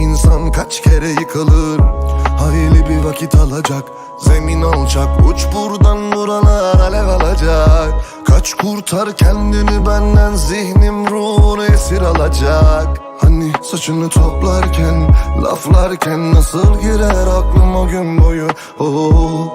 insan kaç kere yıkılır? Hayli bir vakit alacak Zemin alacak Uç buradan vurana alev alacak. Kaç kurtar kendini benden Zihnim ruhunu esir alacak. Hani saçını toplarken Laflarken nasıl girer aklım o gün boyu? Oh,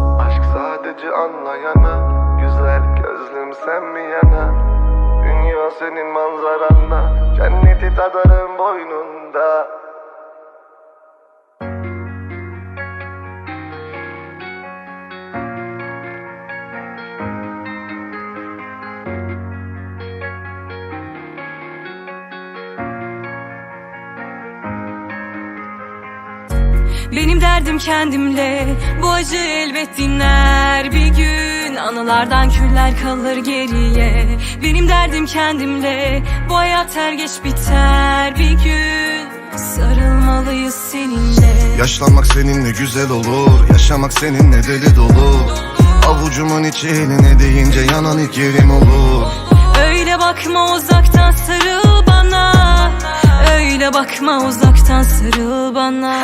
anlayana Güzel gözlüm sen mi yana? Dünya senin manzaranda Cenneti tadarım boynunda Benim derdim kendimle Bu acı elbet dinler. Bir gün Anılardan küller kalır geriye. Benim derdim kendimle Bu hayat her geç biter. Bir gün Sarılmalıyız seninle. Yaşlanmak seninle güzel olur. Yaşamak seninle deli dolu Avucumun içi eline değince yanan ilk yerim olur. Öyle bakma uzaktan sarıl bana. Öyle bakma uzaktan sarıl bana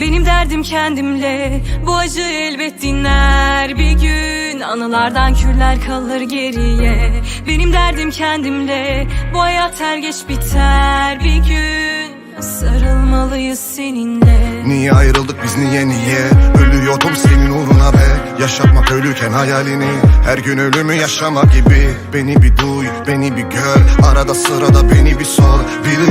Benim derdim kendimle. Bu acı elbet dinler. Bir gün Anılardan küller kalır geriye. Benim derdim kendimle. Bu hayat her geç biter. Bir gün Sarılmalıyız seninle. Niye ayrıldık biz niye niye? Ölüyordum senin uğruna be. Yaşatmak ölürken hayalini. Her gün ölümü yaşamak gibi. Beni bir duy beni bir gör. Arada sırada beni bir sor. Bil